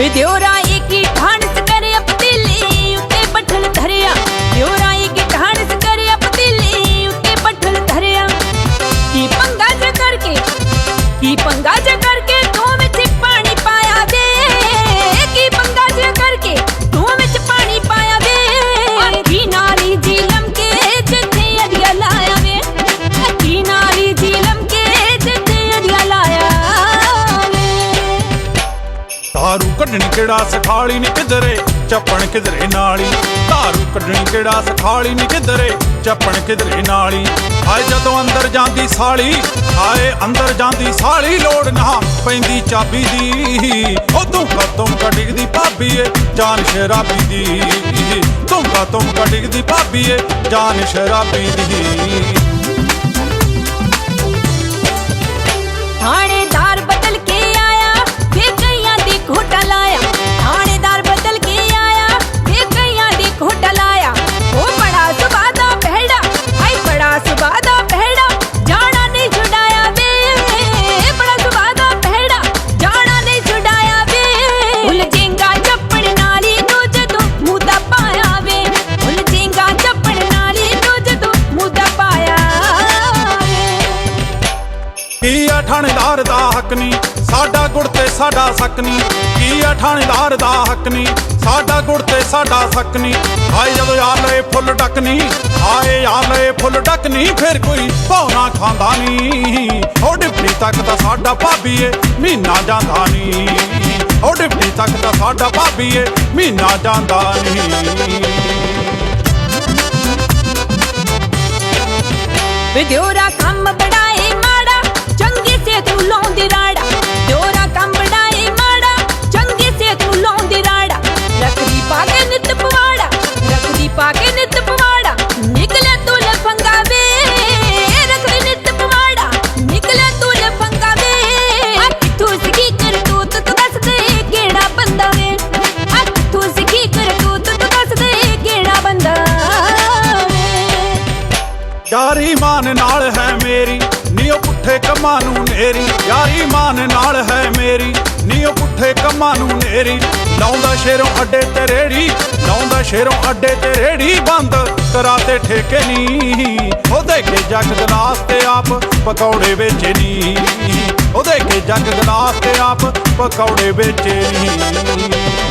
วิทยุไ ਧਾਰੂ ਕੱਢਣੀ ਕਿਹੜਾ ਸਖਾਲੀ ਨੀ ਕਿਧਰੇ ਚੱਪਣ ਕਿਧਰੇ ਨਾਲੀ ਧਾਰੂ ਕੱਢਣੀ ਕਿਹੜਾ ਸਖਾਲੀ ਨੀ ਕਿਧਰੇ ਚੱਪਣ ਕਿਧਰੇ ਨਾਲੀ ਹਾਏ ਜਦੋਂ ਅੰਦਰ ਜਾਂਦੀ ਸਾਲੀ ਹਾਏ ਅੰਦਰ ਜਾਂਦੀ ਸਾਲੀ ਲੋੜ ਨਾ ਪੈਂਦੀ ਚਾਬੀ ਦੀ ਉਹ ਤੂੰ ਤੁਮ ਕਡਿਗਦੀ ਭਾਬੀ ਏ ਜਾਨ ਸ਼ਰਾਬੀ ਦੀ ਤੂੰ ਤੁਮ ਕਡਿਗਦੀ ਭਾਬੀ ਏ ਜਾਨ ਸ਼ਰਾਬੀ ਦੀ ਹੱਕ ਨਹੀਂ ਸਾਡਾ ਗੁੜ ਤੇ ਸਾਡਾ ਸੱਕ ਨਹੀਂ ਕੀ ਆ ਥਾਣੇਦਾਰ ਦਾ ਹੱਕ ਨਹੀਂ ਸਾਡਾ ਗੁੜ ਤੇ ਸਾਡਾ ਸੱਕ ਨਹੀਂ ਹਾਏ ਜਦੋਂ ਯਾਰ ਲਏ ਫੁੱਲ ਡੱਕ ਨਹੀਂ ਹਾਏ ਯਾਰ ਲਏ ਫੁੱਲ ਡੱਕ ਨਹੀਂ ਫਿਰ ਕੋਈ ਭੌਣਾ ਖਾਂਦਾ ਨਹੀਂ ਉਹ ਡਿਪਟੀ ਤੱਕ ਤਾਂ ਸਾਡਾ ਭਾਬੀ ਏ, ਮਹੀਨਾ ਜਾਂਦਾ ਨਹੀਂ ਉਹ ਡਿਪਟੀ ਤੱਕ ਤਾਂ ਸਾਡਾ ਭਾਬੀ ਏ, ਮਹੀਨਾ ਜਾਂਦਾ ਨਹੀਂ ਵੇ ਯਾਰੀ ਮਾਨ ਨਾਲ ਹੈ ਮੇਰੀ ਨੀ ਉਹ ਪੁੱਠੇ ਕੰਮਾਂ ਨੂੰ ਨੇਰੀ। ਯਾਰੀ ਮਾਨ ਨਾਲ ਹੈ ਮੇਰੀ ਨੀ ਉਹ ਪੁੱਠੇ ਕੰਮਾਂ ਨੂੰ ਨੇਰੀ। ਲਾਉਂਦਾ ਸ਼ੇਰੋਂ ਅੱਡੇ ਤੇ ਰੇੜੀ, ਲਾਉਂਦਾ ਸ਼ੇਰੋਂ ਅੱਡੇ ਤੇ ਰੇੜੀ। ਬੰਦ ਕਰਾਤੇ ਠੇਕੇ ਨੀ, ਉਹਦੇ ਕੇ ਜੱਗ ਗਲਾਸ ਤੇ ਆਪ ਪਕੌੜੇ ਵੇਚੇ ਨੀ। ਉਹਦੇ ਕੇ ਜੱਗ ਗਲਾਸ ਤੇ ਆਪ ਪਕੌੜੇ ਵੇਚੇ ਨੀ।